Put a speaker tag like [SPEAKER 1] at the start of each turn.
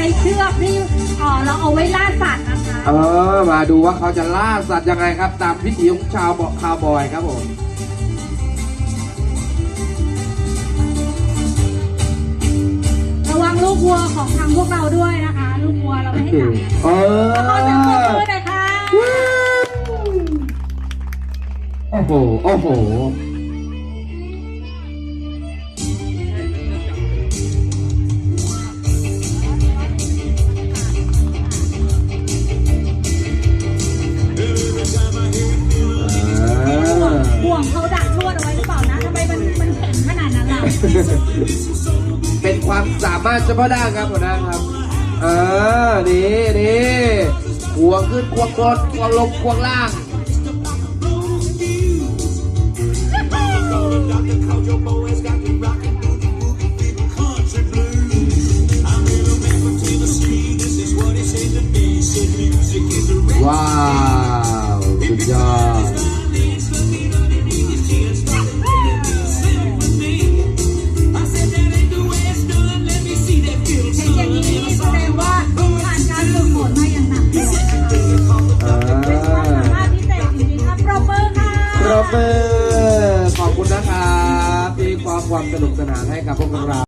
[SPEAKER 1] ในเชือกที่เอ่อเราเอาไว้ล่าสัตว์นะคะ
[SPEAKER 2] เออ มาดูว่าเขาจะล่าสัตว์ยังไงครับ ตามวิถีของชาวบอกคาวบอยครับผม
[SPEAKER 1] ระวังลูกวัวของทางพวกเราด้วยนะคะ ลูกวัวเราไม่ให้จับ
[SPEAKER 2] เออ
[SPEAKER 1] ขอเสียงปรบมือหน่อยค่ะ
[SPEAKER 2] โอ้โห โอ้โห
[SPEAKER 1] เป็น
[SPEAKER 2] ความสามารถเฉพาะด้านครับหัวหน้าครับเออนี่นี่ควงขึ้นควงบนควงลงควงล่างว้าว มือ ขอบคุณนะครับที่ความความสนุกสนานให้กับพวกเรา